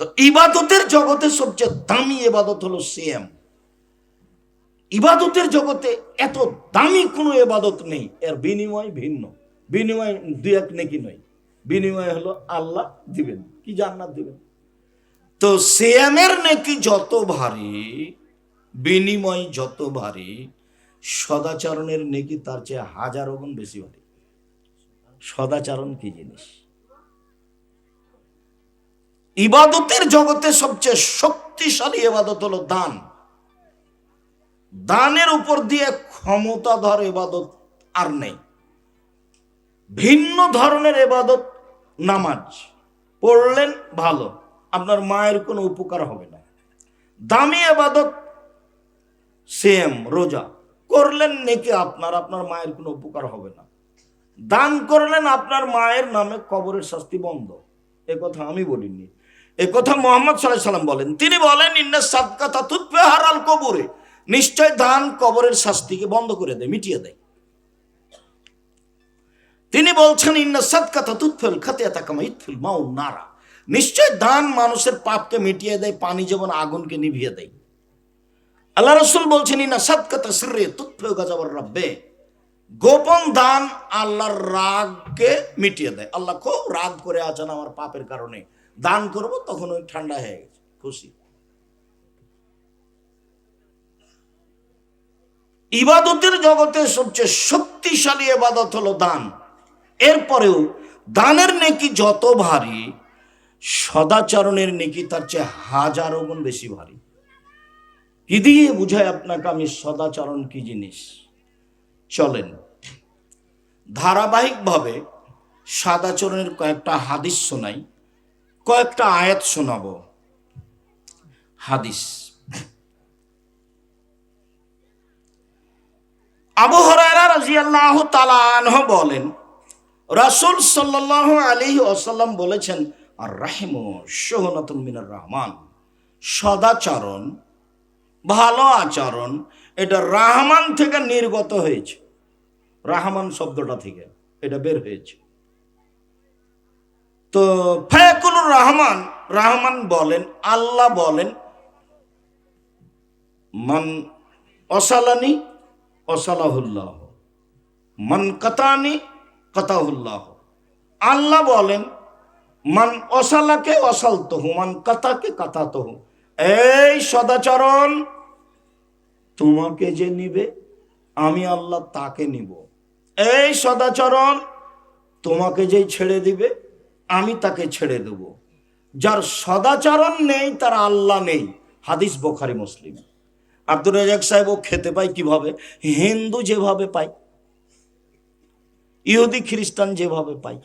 তো ইবাদতের জগতে সবচেয়ে দামি এবাদত হলো সিএম ইবাদতের জগতে এত দামি কোনো এবাদত নেই। এর বিনিময় ভিন্ন। বিনিময় দু এক নেকি নয়। বিনিময় হলো আল্লাহ দিবেন, কি জান্নাত দিবেন। তো সিএমের নেকি যত ভারী, বিনিময় যত ভারী, সদাচরণের নেকি তার চেয়ে হাজারো গুণ বেশি ভারী। সদাচরণ কি জিনিস? ইবাদতের জগতে সবচেয়ে শক্তিশালী এবাদত হলো দান। দানের উপর দিয়ে ক্ষমতাধর এবাদত আর নেই। ভিন্ন ধরনের এবাদত নামাজ, পড়লেন ভালো, আপনার মায়ের কোনো উপকার হবে না। দামি এবাদত সেম রোজা, করলেন নেকি আপনার আপনার মায়ের কোনো উপকার হবে না। দান করলেন আপনার মায়ের নামে কবরের শাস্তি বন্ধ। এ কথা আমি বলিনি। এ কথা মোহাম্মদ সাল্লাম বলেন। তিনি বলেন, ইন্না সাদকা তাতুত হারাল কবরে। নিশ্চয় দান কবরের শাস্তিকে বন্ধ করে দেয়, মিটিয়ে দেয়। তিনি বলছেন, ইন্না সাদকা তাতুৎফেল খাতিয়া তাকামা ইতফিল মাউ নারা। নিশ্চয় দান মানুষের পাপকে মিটিয়ে দেয়, পানি যেমন আগুনকে নিভিয়ে দেয়। আল্লাহ রসুল বলছেন, ইন্না সাদকা তাসিরে তুৎফেল গাজাবার রাব্বে। গোপন দান আল্লাহর রাগকে মিটিয়ে দেয়। আল্লাহ খুব রাগ করে আছেন আমার পাপের কারণে। দান করব, তখন ওই ঠান্ডা হয়ে গেছে, খুশি। ইবাদতের জগতে সবচেয়ে শক্তিশালী এবাদত হলো দান। এরপরেও দানের নেকি যত ভারী, সদাচরণের নেকি তার চেয়ে হাজারো গুণ বেশি ভারী। কি দিয়ে বুঝায় আপনাকে আমি সদাচরণ কি জিনিস? চলেন, ধারাবাহিকভাবে সাদাচরণের কয়েকটা হাদিস শোনাই। কয়েকটা আয়াত শোনাব। হাদিস। আবু হরায়রা রাজিয়াল্লাহ তালানহ বলেন, রাসূল সাল্লাল্লাহু আলাইহি ওয়াসাল্লাম বলেছেন আর রাহিম সোহনাতুল মিনার রহমান। সদাচরণ, ভালো আচরণ, এটা রাহমান থেকে নির্গত হয়েছে। রাহমান শব্দটা থেকে এটা বের হয়েছে। তো ফায়াকুল রহমান রহমান বলেন, আল্লাহ বলেন, মান অসালানি অসালাহুল্লাহ, মান কাতানি কাতাহুল্লাহ। আল্লাহ বলেন, মান অসালাকে অসালতহু, মান কাতাকে কাতাতহু। এই সদাচরণ তোমাকে যে নিবে, আমি আল্লাহ তাকে নিব। এই সদাচরণ তোমাকে যেই ছেড়ে দিবে আমি তাকে ছেড়ে দেব। যার সদাচরণ নেই, তার আল্লাহ নেই। হাদিস বোখারি মুসলিম। আব্দুর রাজাক সাহেব, ও খেতে পায় কীভাবে? হিন্দু যেভাবে পায়। ইহুদি, খ্রিস্টান যেভাবে পায়।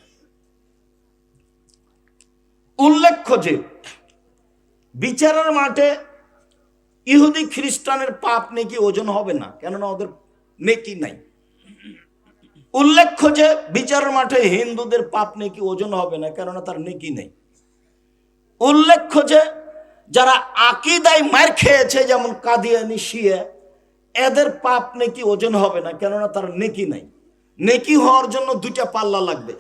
উল্লেখ্য যে, বিচারের মাঠে ইহুদি, খ্রিস্টানের পাপ নেকি ওজন হবে না। কেননা ওদের নেকি নাই। উল্লেখ্য যে বিচার মাঠে হিন্দুদের পাপ নেকি ওজন হবে না, কেননা তার নেকি নেই। উল্লেখ্য যে যারা আকিদায় মার খেয়েছে, যেমন কাদিয়ানি শিয়া এদের পাপ নেকি ওজন হবে না, কেননা তার নেকি নাই। নেকি হওয়ার জন্য দুইটা পাল্লা লাগবে।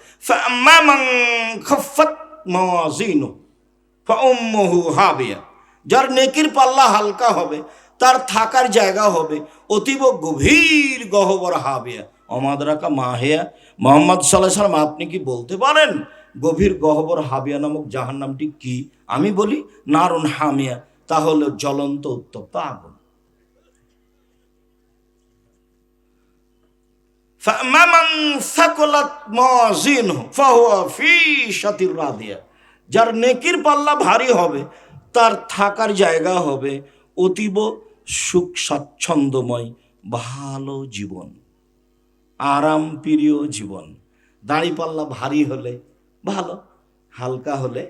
যার নেকির পাল্লা হালকা হবে, তার থাকার জায়গা হবে অতীব গভীর গহবর হাবিয়া। অমাদরাকা মাহেয়া মোহাম্মদ সাল্লাহ সাল্লাম, আপনি কি বলতে পারেন গভীর গহবর হাবিয়া নামক জাহান নামটি কি? আমি বলি, নারুন হামিয়া তাহলে জ্বলন্ত উত্তপ্ত আগুন। যার নেকির পাল্লা ভারী হবে, তার থাকার জায়গা হবে অতীব সুখ স্বাচ্ছন্দ্যময় ভালো জীবন। আরাম প্রিয় জীবন। দাড়ি পাল্লা ভারী হলে ভালো, হালকা হলে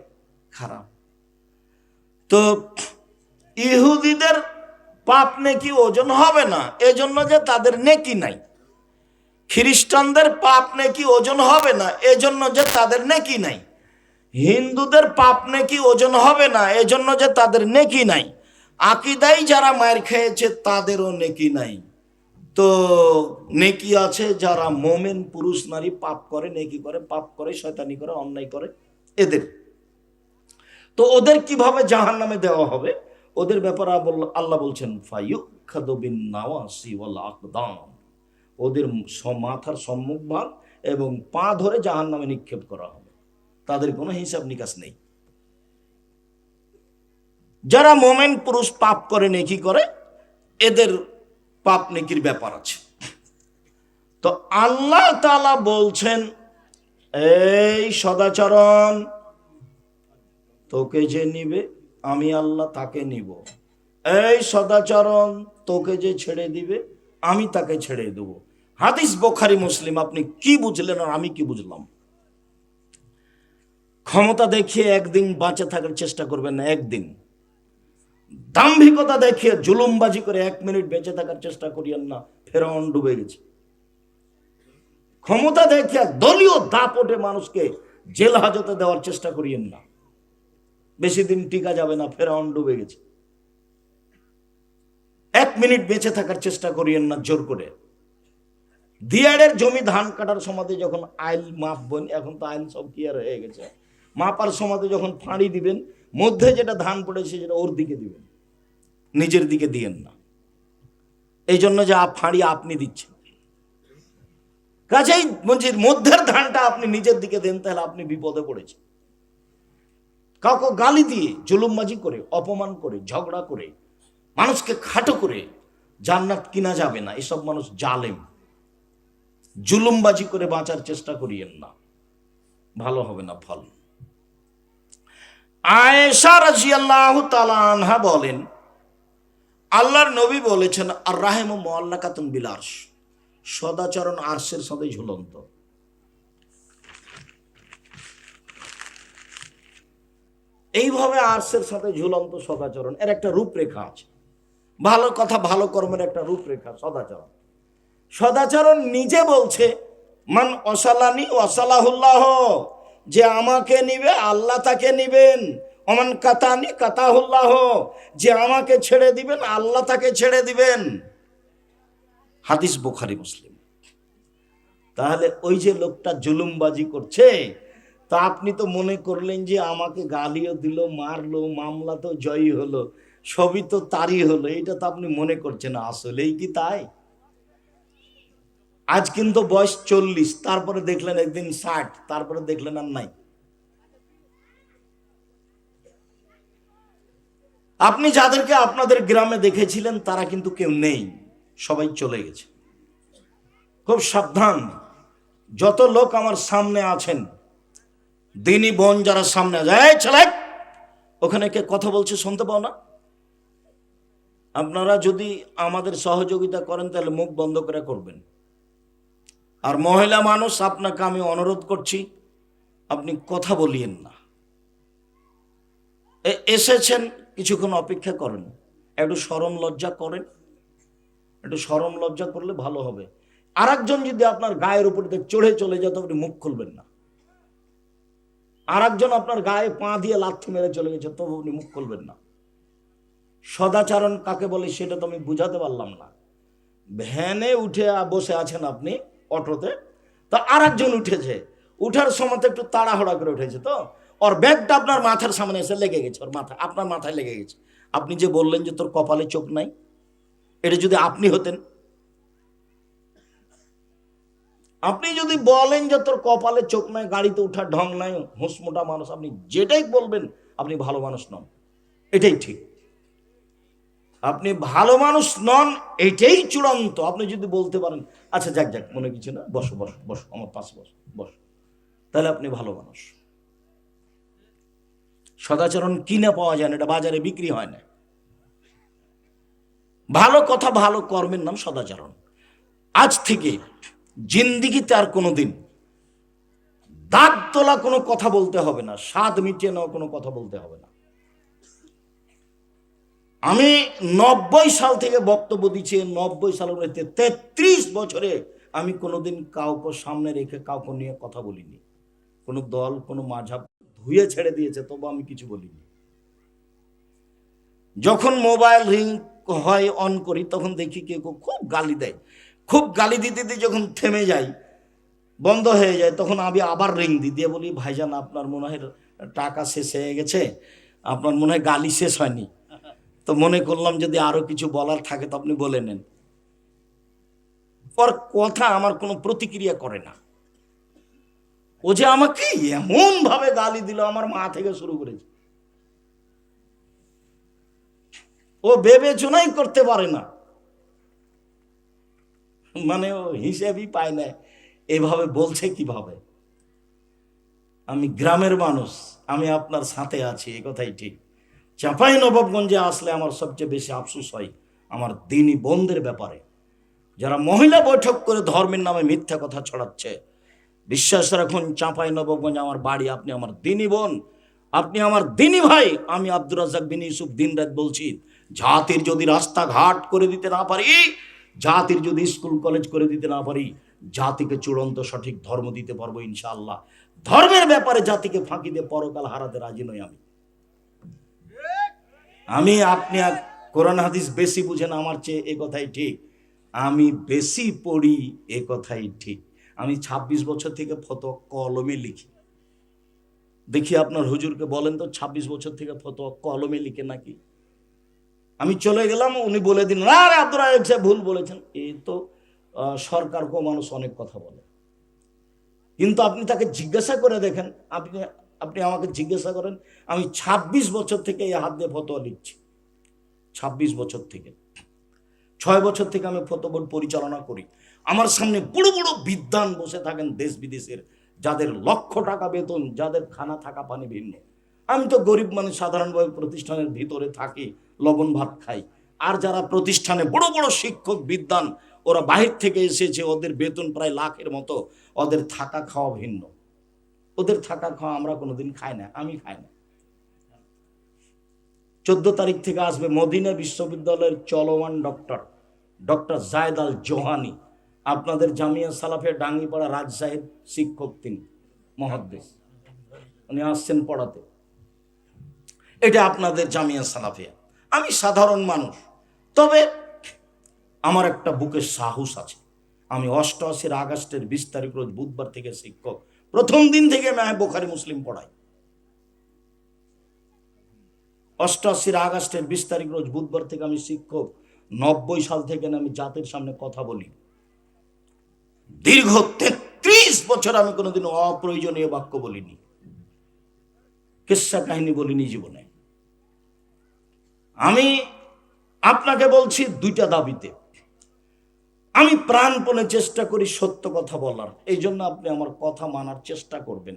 খারাপ। তো ইহুদিদের পাপ নেকি ওজন হবে না, এজন্য যে তাদের নেকি নাই। খ্রিস্টানদের পাপ নেকি ওজন হবে না, এজন্য যে তাদের নেকি নাই। হিন্দুদের পাপ নেকি ওজন হবে না, এজন্য যে তাদের নেকি নাই। আকিদাই যারা মায়ের খেয়েছে, তাদেরও নেকি নাই। তো নেকি আছে, যারা মোমেন, পুরুষ, নারী, পাপ করে, নেকি করে, পাপ করে, শয়তানি করে, অন্যায় করে, এদের। তো ওদের কীভাবে জাহান নামে দেওয়া হবে? ওদের ব্যাপারে আল্লাহ বলছেন ওদের মাথার সম্মুখ ভাগ এবং পা ধরে জাহান নামে নিক্ষেপ করা হবে। তাদের কোনো হিসাব নিকাশ নেই। যারা মোমেন, পুরুষ, পাপ করে, নেকি করে, এদের পাপ নেকির ব্যাপার আছে। তো আল্লাহ তালা বলছেন, এই সদাচরণ, তোকে যে নিবে, আমি আল্লাহ তাকে নিব। এই সদাচরণ, তোকে যে ছেড়ে দিবে, আমি তাকে ছেড়ে দেব। হাদিস বোখারি, মুসলিম, আপনি কি বুঝলেন আর আমি কি বুঝলাম? ক্ষমতা দেখিয়ে একদিন বাঁচে থাকার চেষ্টা করবেন না, একদিন। দাম্ভিকতা দেখিয়ে জুলুমবাজি করে এক মিনিট বেঁচে থাকার চেষ্টা করিয়েন না, ফেরাউন ডুবে গেছে। ক্ষমতা দেখিয়ে দলীয় দাপটে মানুষকে জেল হাজতে দেওয়ার চেষ্টা করিয়েন না। বেশি দিন টিকা যাবে না, ফেরাউন ডুবে গেছে। এক মিনিট বেঁচে থাকার চেষ্টা করিয়েন না, জোর করে। দিয়াড়ের জমি ধান কাটার সমাধি যখন আইল মাপবেন এখন তো আইল সব ক্লিয়ার হয়ে গেছে। মাপার সমাধি যখন ফাঁড়ি দিবেন মধ্যে যেটা ধান পড়েছে সেটা ওর দিকে দিবেন। নিজের দিকে দিয়েন না। এই জন্য যে ফাঁড়ি আপনি দিচ্ছেন। কাজেই বলছি, মধ্যের ধানটা আপনি নিজের দিকে দেন, তাহলে আপনি বিপদে পড়েছেন। কাউকে গালি দিয়ে জুলুমবাজি করে, অপমান করে, ঝগড়া করে, মানুষকে খাটো করে জান্নাত কিনা যাবে না। এসব মানুষ জালেম। জুলুমবাজি করে বাঁচার চেষ্টা করিয়েন না। ভালো হবে না ফল আয়েশা রাজিয়াল্লাহু তাআলা আনহা বলেন, আল্লাহর নবী বলেছেন আর রাহেম মোয়াল্লাকাতুন বিলাস সদাচরণ আরশের সাথে ঝুলন্ত। এইভাবে আর্টসের সাথে ঝুলন্ত সদাচরণ। এর একটা রূপরেখা আছে। ভালো কথা, ভালো কর্মের একটা রূপরেখা, সদাচরণ। সদাচরণ নিজে বলছে, মান অসালানি অসালাহুল্লাহ যে আমাকে নিবে, আল্লাহ তাকে নিবেন। অমান কাতানি কাতাহুল্লাহ, যে আমাকে ছেড়ে দিবেন, আল্লাহ তাকে ছেড়ে দিবেন। হাদিস বুখারি, মুসলিম। তাহলে ওই যে লোকটা জুলুমবাজি করছে, তা আপনি তো মনে করলেন যে আমাকে গালিও দিল, মারলো মামলা তো জয়ী হলো, সবই তো তারই হলো এটা তো আপনি মনে করছেন, আসলেই কি তাই? আজ কিন্তু বয়স চল্লিশ, তারপরে দেখলেন একদিন ষাট, তারপরে দেখলেন আর নাই। আপনি যাদেরকে আপনাদের গ্রামে দেখেছিলেন, তারা কিন্তু কেউ নেই, সবাই চলে গেছে। খুব সাবধান, যত লোক আমার সামনে আছেন, দিনী বোন যারা সামনে আছে ছেলে, ওখানে কে কথা বলছে শুনতে পাও না? আপনারা যদি আমাদের সহযোগিতা করেন, তাহলে মুখ বন্ধ করে করবেন। আর মহিলা মানুষ, আপনাকে আমি অনুরোধ করছি, আপনি কথা বলিয়েন না। এসেছেন, কিছুক্ষণ অপেক্ষা করেন। একটু সরম লজ্জা করেন। একটু সরম লজ্জা করলে ভালো হবে। আর একজন যদি আপনার গায়ের উপর দিয়ে চড়ে চলে যেত আপনি মুখ খুলবেন না। আর একজন আপনার গায়ে পা দিয়ে লাথি মেরে চলে গেছে, তবু আপনি মুখ খুলবেন না। সদাচারণ কাকে বলে, সেটা তো আমি বুঝাতে পারলাম না। ভ্যানে উঠে বসে আছেন আপনি। অটোতে, তো আর একজন উঠেছে। উঠার সময় একটু তাড়াহুড়া করে উঠেছে তো। ওর ব্যাগটা আপনার মাথার সামনে এসে লেগে গেছে, ওর মাথা, আপনার মাথায় লেগে গেছে। আপনি যে বললেন যে তোর কপালে চোখ নাই, এটা যদি আপনি হতেন। আপনি যদি বলেন যে তোর কপালে চোখ নাই, গাড়িতে ওঠার ঢং নাই হুঁসমোটা মানুষ, আপনি যেটাই বলবেন, আপনি ভালো মানুষ নন। এটাই ঠিক। আপনি ভালো মানুষ নন, এটাই চূড়ান্ত। আপনি যদি বলতে পারেন আচ্ছা যাক যাক, মনে কিছু না, বসো বসো বসো, আমার পাশে বসো বসো। তাহলে আপনি ভালো মানুষ। সদাচরণ কিনে পাওয়া যায় না, এটা বাজারে বিক্রি হয় না। ভালো কথা, ভালো কর্মের নাম সদাচরণ। আজ থেকে জিন্দিগিতে আর কোনো দিন দাঁত তোলা কোনো কথা বলতে হবে না, স্বাদ মিটিয়ে নেওয়া কোনো কথা বলতে হবে না। আমি নব্বই সাল থেকে বক্তব্য দিচ্ছি নব্বই সালের মধ্যে তেত্রিশ বছরে আমি কোনোদিন কাউকে সামনে রেখে কাউকে নিয়ে কথা বলিনি। কোনো দল, কোনো মাঝাব ধুয়ে ছেড়ে দিয়েছে, তবু আমি কিছু বলিনি। যখন মোবাইল রিং হয়, অন করি, তখন দেখি কেউ খুব গালি দেয়। খুব গালি দিতে দিতে যখন থেমে যাই, বন্ধ হয়ে যায়, তখন আমি আবার রিং দিই, দিয়ে বলি, ভাইজান, আপনার মনে হয় টাকা শেষ হয়ে গেছে? আপনার মনে হয় গালি শেষ হয়নি? তো মনে করলাম যদি আরও কিছু বলার থাকে তো আপনি বলে নেন। পর কথা আমার কোনো প্রতিক্রিয়া করে না। ও যে আমাকে এমন ভাবে গালি দিল, আমার মা থেকে শুরু করেছে। ও বিবেচনাই করতে পারে না। মানে ও হিসেবই পায় না, এভাবে বলছে কীভাবে? আমি গ্রামের মানুষ, আমি আপনার সাথে আছি, এ কথাই ঠিক। চাঁপাই নবাবগঞ্জে আসলে আমার সবচেয়ে বেশি আফসোস হয় আমার দিনী বোনদের ব্যাপারে। যারা মহিলা বৈঠক করে ধর্মের নামে মিথ্যা কথা ছড়াচ্ছে। বিশ্বাস রাখুন, চাঁপাই নবাবগঞ্জ আমার বাড়ি, আপনি আমার দিনী বোন, আপনি আমার দিনী ভাই, আমি আব্দুর রাজাক বিন ইউসুফ দিন রাত বলছি, জাতির যদি রাস্তাঘাট করে দিতে না পারি, জাতির যদি স্কুল, কলেজ করে দিতে না পারি, জাতিকে চূড়ান্ত সঠিক ধর্ম দিতে পারব ইনশাআল্লাহ। ধর্মের ব্যাপারে জাতিকে ফাঁকি দিয়ে পরকাল হারাতে রাজি নই আমি। আমি আপনি আর কোরআন হাদিস বেশি বুঝেন আমার চেয়ে এ কথাই ঠিক। আমি বেশি পড়ি এ কথাই ঠিক। আমি ২৬ বছর থেকে ফতো কলমে লিখি। দেখি আপনার হুজুরকে বলেন তো ২৬ বছর থেকে ফতো কলমে লিখে নাকি? আমি চলে গেলাম উনি বলে দিন না রে আব্দুল সাহেব ভুল বলেছেন। এই তো আহ, সরকার কো মানুষ অনেক কথা বলে। কিন্তু আপনি তাকে জিজ্ঞাসা করে দেখেন আপনি আপনি আমাকে জিজ্ঞাসা করেন, আমি ২৬ বছর থেকে এই হাত দিয়ে ফতোয়া লিখছি ২৬ বছর থেকে। ছয় বছর থেকে আমি ফটো বোর্ড পরিচালনা করি। আমার সামনে বড় বড় বিদ্বান বসে থাকেন দেশ বিদেশের, যাদের লক্ষ টাকা বেতন, যাদের খানা থাকা পানি ভিন্ন। আমি তো গরিব মানুষ, সাধারণভাবে প্রতিষ্ঠানের ভিতরে থাকি, লবণ ভাত খাই। আর যারা প্রতিষ্ঠানে বড় বড় শিক্ষক, বিদ্বান, ওরা বাহির থেকে এসেছে, ওদের বেতন প্রায় লাখের মতো, ওদের থাকা খাওয়া ভিন্ন। ওদের থাকা খাওয়া আমরা কোনোদিন খাই না, আমি খাই না। চোদ্দ তারিখ থেকে আসবে মদিনা বিশ্ববিদ্যালয়ের চলমান doctor doctor Zaid Al Johani. আপনাদের জামিয়া সালাফে ডাঙ্গিপাড়া রাজশাহীর শিক্ষক তিনি, মহাদ্দেশ। উনি আসছেন পড়াতে। এটা আপনাদের জামিয়া সালাফিয়া। আমি সাধারণ মানুষ, তবে আমার একটা বুকের সাহস আছে। আমি অষ্টআশির আগস্টের বিশ তারিখ রোজ বুধবার থেকে শিক্ষক। প্রথম দিন থেকে আমি বোখারি, মুসলিম পড়াই। অষ্টআশির আগস্টের বিশ তারিখ রোজ বুধবার থেকে আমি শিক্ষক, নব্বই সাল থেকে আমি জাতির সামনে কথা বলি। দীর্ঘ তেত্রিশ বছর আমি কোনোদিন অপ্রয়োজনীয় বাক্য বলিনি। কিস্সা কাহিনী বলিনি জীবনে। আমি আপনাকে বলছি দুইটা দাবিতে। আমি প্রাণপণে চেষ্টা করি সত্য কথা বলার। এই জন্য আপনি আমার কথা মানার চেষ্টা করবেন।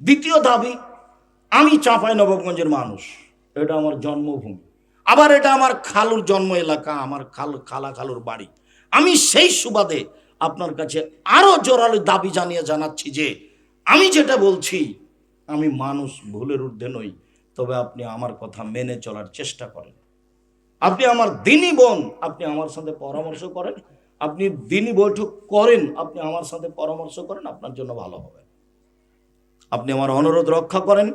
দ্বিতীয় দাবি, আমি চাঁপাই নবাবগঞ্জের মানুষ। এটা আমার জন্মভূমি। আবার এটা আমার খালুর জন্ম এলাকা, আমার খাল, খালা খালুর বাড়ি। আমি সেই সুবাদে আপনার কাছে আরও জোরালো দাবি জানিয়ে জানাচ্ছি যে, আমি যেটা বলছি, আমি মানুষ ভুলের ঊর্ধ্বে নই, তবে আপনি আমার কথা মেনে চলার চেষ্টা করেন। আপনি আমার দিনই বোন, আপনি আমার সাথে পরামর্শ করেন আপনি দিনই বৈঠক করেন, আপনি আমার সাথে পরামর্শ করেন, আপনার জন্য ভালো হবে। আপনি আমার অনুরোধ রক্ষা করেন।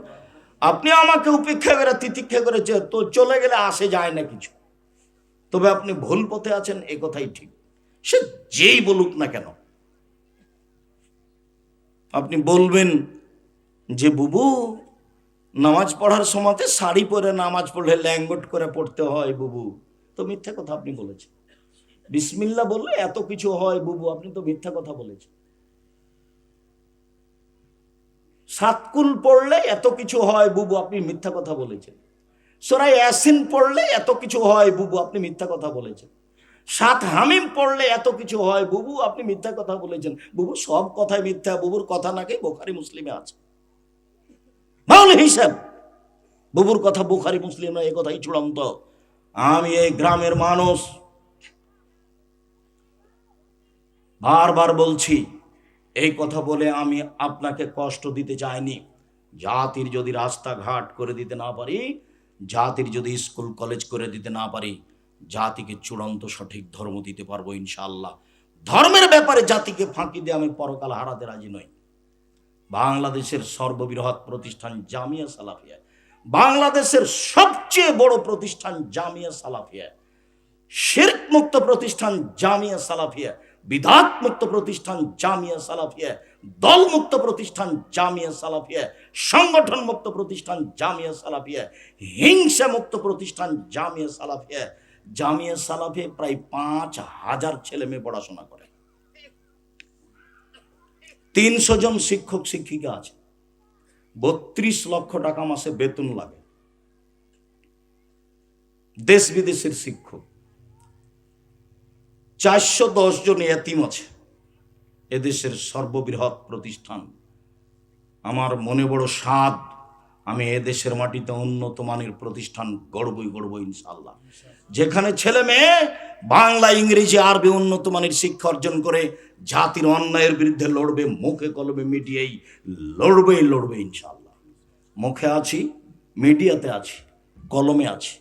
আপনি আমাকে উপেক্ষা করে, তিতিক্ষা করে তো চলে গেলে আসে যায় না কিছু। তবে আপনি ভুল পথে আছেন, এ কথাই ঠিক। সে যেই বলুক না কেন। আপনি বলবেন যে, বুবু, নামাজ পড়ার সময়তে শাড়ি পরে নামাজ পড়লে ল্যাঙ্গট করে পড়তে হয় বুবু। তো মিথ্যে কথা আপনি বলেছেন। বিসমিল্লা বললে এত কিছু হয়, বুবু, আপনি তো মিথ্যা কথা বলেছেন। সাতকুল পড়লে এত কিছু হয়, বুবু, আপনি মিথ্যা কথা বলেছেন। সোরাই অ্যাসিন পড়লে এত কিছু হয়, বুবু, আপনি মিথ্যা কথা বলেছেন। সাত হামিম পড়লে এত কিছু হয়, বুবু, আপনি মিথ্যা কথা বলেছেন। বুবু, সব কথাই মিথ্যা, বুবুর কথা নাকি বোখারি মুসলিমে আছে। মাউল হিসাব, বুবুর কথা বুখারি মুসলিম না এ কথাই চূড়ান্ত। আমি এই গ্রামের মানুষ বারবার বলছি, এই কথা বলে আমি আপনাকে কষ্ট দিতে চাইনি। জাতির যদি রাস্তাঘাট করে দিতে না পারি, জাতির যদি স্কুল, কলেজ করে দিতে না পারি, জাতিকে চূড়ান্ত সঠিক ধর্ম দিতে পারব ইনশাআল্লাহ। ধর্মের ব্যাপারে জাতিকে ফাঁকি দিয়ে আমি পরকাল হারাতে রাজি নই। বাংলাদেশের সর্ববৃহৎ প্রতিষ্ঠান জামিয়া সালাফিয়া। বাংলাদেশের সবচেয়ে বড় প্রতিষ্ঠান জামিয়া সালাফিয়া। শিরক মুক্ত প্রতিষ্ঠান জামিয়া সালাফিয়া। বিধাত মুক্ত প্রতিষ্ঠান জামিয়া সালাফিয়া দল মুক্ত প্রতিষ্ঠান জামিয়া সালাফিয়া সংগঠন মুক্ত প্রতিষ্ঠান জামিয়া সালাফিয়া হিংসা মুক্ত প্রতিষ্ঠান জামিয়া সালাফিয়া। জামিয়া সালাফিয়া প্রায় পাঁচ হাজার ছেলে মেয়ে পড়াশোনা করে। তিনশো জন শিক্ষক, শিক্ষিকা আছে। বত্রিশ লক্ষ টাকা মাসে বেতন লাগে। দেশ বিদেশের শিক্ষক। চারশো দশ জন এতিম আছে। এদেশের সর্ববৃহৎ প্রতিষ্ঠান। আমার মনে বড় স্বাদ, আমি এদেশের মাটিতে উন্নত মানের প্রতিষ্ঠান গড়বই গড়ব ইনশাল্লাহ যেখানে ছেলে মেয়ে বাংলা, ইংরেজি, আরবি উন্নত মানের শিক্ষা অর্জন করে জাতির অন্যায়ের বিরুদ্ধে লড়বে, মুখে কলমে মিডিয়াই লড়বেই লড়বে ইনশাল্লাহ মুখে আছি, মিডিয়াতে আছি, কলমে আছি।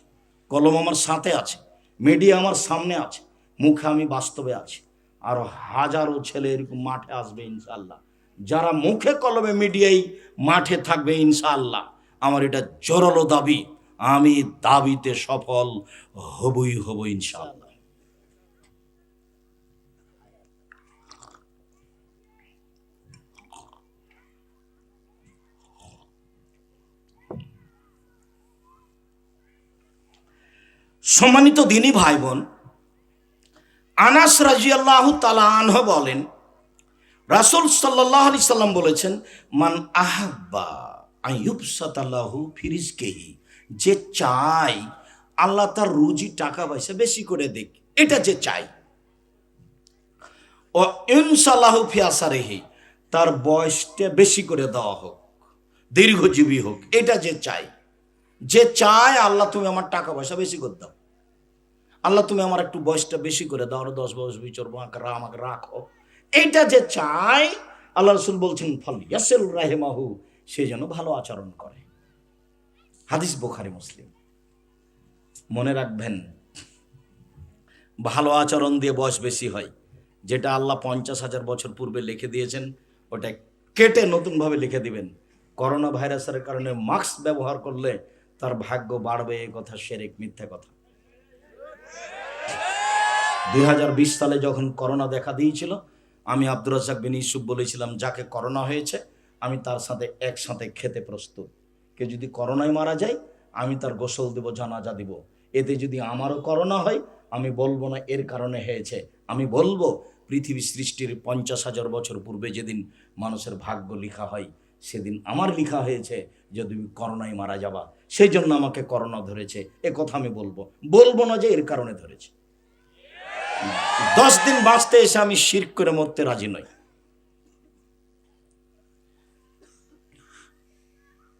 কলম আমার সাথে আছে, মিডিয়া আমার সামনে আছে। মুখে আমি বাস্তবে আছি। আরও হাজারো ছেলে এরকম মাঠে আসবে ইনশাল্লাহ যারা মুখে কলমে মিডিয়াই মাঠে থাকবে ইনশাল্লাহ আমার এটা জোরালো দাবি। আমি দাবিতে সফল হবই হব ইনশাল্লাহ সম্মানিত দিনী ভাই বোন আনাস রাজিয়াল্লাহ তালাহ বলেন, রাসুল সাল্লাহ আলি সাল্লাম বলেছেন, মান আহাব্বা আইয়ুবসাতাল্লাহু ফিরিজকেহি যে চাই আল্লাহ তার রুজি টাকা পয়সা বেশি করে দেখ এটা যে চাই ও ইনশাল্লাহ ফিয়াসারেহি তার বয়সটা বেশি করে দেওয়া হোক, দীর্ঘজীবী হোক, এটা যে চাই যে চায়, আল্লাহ তুমি আমার টাকা পয়সা বেশি করে দাও। আল্লাহ, তুমি আমার একটু বয়সটা বেশি করে দাও, আরও দশ বয়স বিচর আমাকে রা- আমাকে রাখো। এইটা যে চাই, আল্লাহ রসুল বলছেন, ফল ইয়াসেল রাহেমাহু সে যেন ভালো আচরণ করে। হাদিস বোখারি, মুসলিম। মনে রাখবেন, ভালো আচরণ দিয়ে বয়স বেশি হয়। যেটা আল্লাহ পঞ্চাশ হাজার বছর পূর্বে লিখে দিয়েছেন, ওটা কেটে নতুনভাবে লিখে দিবেন। করোনা ভাইরাসের কারণে মাস্ক ব্যবহার করলে তার ভাগ্য বাড়বে, এ কথা সেরেক, মিথ্যা কথা। দুই হাজার বিশ সালে যখন করোনা দেখা দিয়েছিল, আমি আব্দুর রাজাক বিন ইসুফ বলেছিলাম, যাকে করোনা হয়েছে, আমি তার সাথে একসাথে খেতে প্রস্তুত। কেউ যদি করোনায় মারা যায়, আমি তার গোসল দেব, জানাজা দিব। এতে যদি আমারও করোনা হয়, আমি বলব না, এর কারণে হয়েছে। আমি বলব, পৃথিবী সৃষ্টির পঞ্চাশ হাজার বছর পূর্বে যেদিন মানুষের ভাগ্য লিখা হয়, সেদিন আমার লিখা হয়েছে যে তুমি করোনায় মারা যাবা। সেই জন্য আমাকে করোনা ধরেছে। এ কথা আমি বলব। বলব না যে এর কারণে ধরেছে। দশ দিন বাঁচতে এসে আমি শির করে মরতে রাজি নই।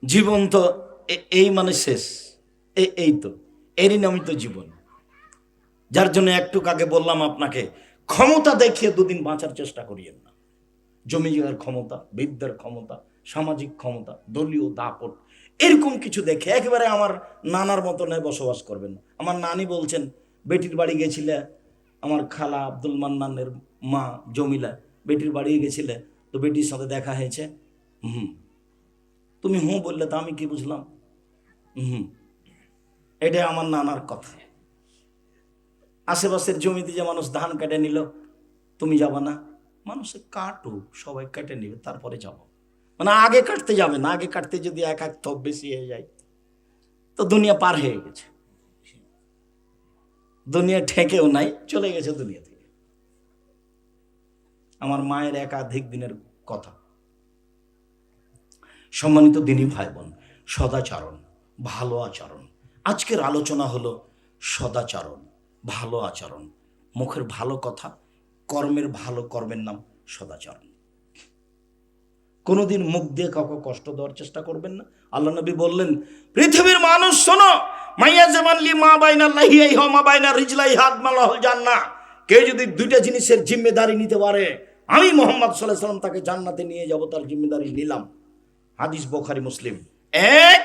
জীবন তো এই মানে শেষ। এই তো, এরই নামই তো জীবন। যার জন্য একটু আগে বললাম আপনাকে, ক্ষমতা দেখিয়ে দুদিন বাঁচার চেষ্টা করিয়েন না। জমি জায়গার ক্ষমতা বিদ্যার ক্ষমতা, সামাজিক ক্ষমতা, দলীয় দাপট, এরকম কিছু দেখে একেবারে আমার নানার মতনে বসবাস করবেন। আমার নানি বলছেন, বেটির বাড়ি গেছিলে আমার খালা আব্দুল মান্নানের মা জমিলা, বেটির বাড়ি গেছিলে, তো বেটির সাথে দেখা হয়েছে। হুম তুমি হুঁ বললে তো আমি কি বুঝলাম? হুম এটা আমার নানার কথা। আশেপাশের জমিতে যে মানুষ ধান কেটে নিল, তুমি যাবা না। মানুষে কাটুক, সবাই কেটে নিবে, তারপরে যাব। মানে আগে কাটতে যাবে না, আগে কাটতে যদি এক এক থপ বেশি হয়ে যায়, তো দুনিয়া পার হয়ে গেছে। দুনিয়া ঠেকেও নাই, চলে গেছে দুনিয়া থেকে। আমার মায়ের একাধিক দিনের কথা। সম্মানিত দিনী ভাই বোন সদাচরণ, ভালো আচরণ। আজকের আলোচনা হলো সদাচরণ, ভালো আচরণ। মুখের ভালো কথা, কর্মের ভালো, কর্মের নাম সদাচরণ। কোনোদিন মুখ দিয়ে কাউকে কষ্ট দেওয়ার চেষ্টা করবেন না। আল্লাহ নবী বললেন, পৃথিবীর মানুষ শোনো মাইয়া জামানলি মা বাইনা লাহিয়াই হ মা বাইনা রিজলাই হাত মালাহুল জান্না কেউ যদি দুইটা জিনিসের জিম্মেদারি নিতে পারে, আমি মোহাম্মদ সাল্লাহ সাল্লাম তাকে জান্নাতে নিয়ে যাব, তার জিম্মেদারি নিলাম। হাদিস বোখারি, মুসলিম। এক,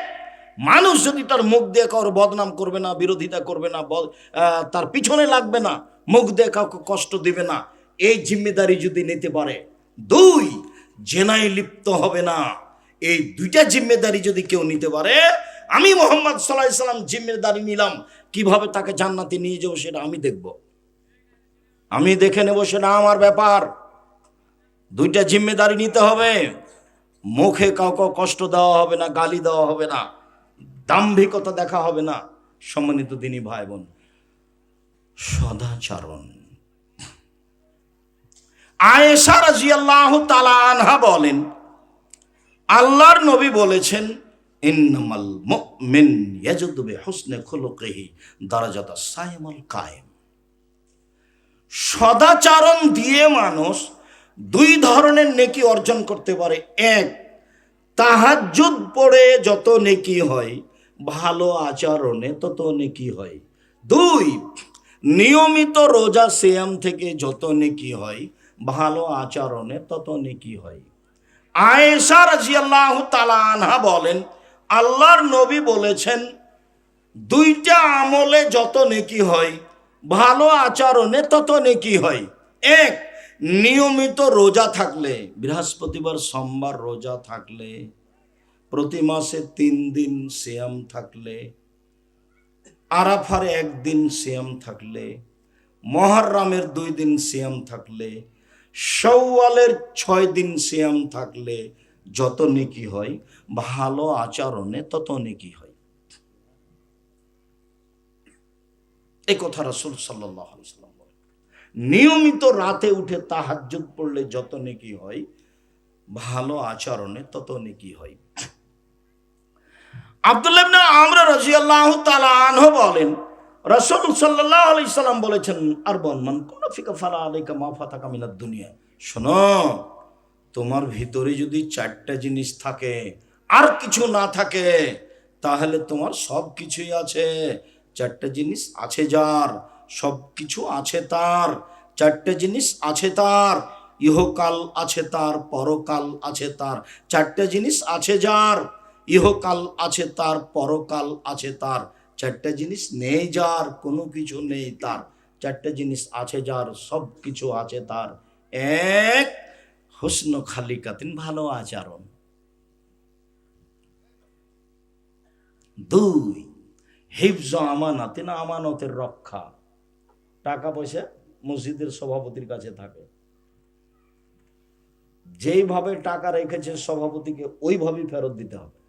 মানুষ যদি তার মুখ দিয়ে কারোর বদনাম করবে না, বিরোধিতা করবে না তার পিছনে লাগবে না, মুখ দিয়ে কাউকে কষ্ট দিবে না, এই জিম্মেদারি যদি নিতে পারে, দুই, জেনায় লিপ্ত হবে না। এই দুইটা জিম্মেদারি যদি কেউ নিতে পারে আমি মোহাম্মদ সাল্লাহ সাল্লাম জিম্মেদারি নিলাম, কীভাবে তাকে জান্নাতে নিয়ে যাব সেটা আমি দেখব। আমি দেখে নেব সেটা আমার ব্যাপার। দুইটা জিম্মেদারি নিতে হবে, মুখে কাউকে কষ্ট দেওয়া হবে না, গালি দেওয়া হবে না, দাম্ভিকতা দেখা হবে না। সম্মানিত দিনী ভাই বোন সদাচরণ। আয়েশা রাজিয়াল্লাহ তালা আনহা বলেন, আল্লাহর নবী বলেছেন ইন্নামাল মুমিন ইয়াজুদু বিহুসনি খুলুকিহি দারাজাতা সাইমুল কায়েম। সদাচারণ দিয়ে মানুষ দুই ধরনের নেকি অর্জন করতে পারে। এক, তাহাজ্জুদ পড়ে যত নেকি হয়, ভালো আচরণে তত নেকি হয়। দুই, নিয়মিত রোজা সিয়াম থেকে যত নেকি হয়, ভালো আচরণে তত নেকি হয়। আয়েশা রাজিয়াল্লাহু তাআলা আনহা বলেন আল্লাহর নবী বলেছেন, দুইটা আমলে যত নেকি হয়, ভালো আচরণে তত নেকি হয়। এক, নিয়মিত রোজা থাকলে, বৃহস্পতিবার, সোমবার রোজা থাকলে, প্রতি মাসে তিন দিন সিয়াম থাকলে, আরাফার একদিন সিয়াম থাকলে, মহারামের দুই দিন সিয়াম থাকলে সৌয়ালের ছয় দিন সিয়াম থাকলে যত নেকি হয়, ভালো আচরণে তত নেকি হয়। এই কথা রাসুল সাল্লাহ সাল্লাম নিয়মিত রাতে উঠে তাহাজ্জুদ পড়লে যত নেকি হয়, ভালো আচরণে তত নেকি হয়। আব্দুল্লাহ আমর রাদিয়াল্লাহু তাআলা আনহু বলেন, রাসূল সাল্লাল্লাহু আলাইহি সাল্লাম বলেছেন, আর বন মান কোন ফিকা ফালা আলাইকা মা ফাতাকা মিনাদ দুনিয়া। শোনো তোমার ভিতরে যদি চারটা জিনিস থাকে, আর কিছু না থাকে, তাহলে তোমার সব কিছুই আছে। চারটা জিনিস আছে যার, সব কিছু আছে তার। চারটে জিনিস আছে তার, ইহকাল আছে তার, পরকাল আছে তার। চারটে জিনিস আছে যার, ইহকাল আছে তার, পরকাল আছে তার। চারটে জিনিস নেই যার, কোনো কিছু নেই তার। চারটে জিনিস আছে যার, সব কিছু আছে তার। এক হুসন খালিকাতিন ভালো আচরণ। দুই, হিফজ আমানাতিন আমানতের রক্ষা। টাকা পয়সা মসজিদের সভাপতির কাছে থাকে। যেইভাবে টাকা রেখেছে সভাপতিকে ওইভাবেই ফেরত দিতে হবে।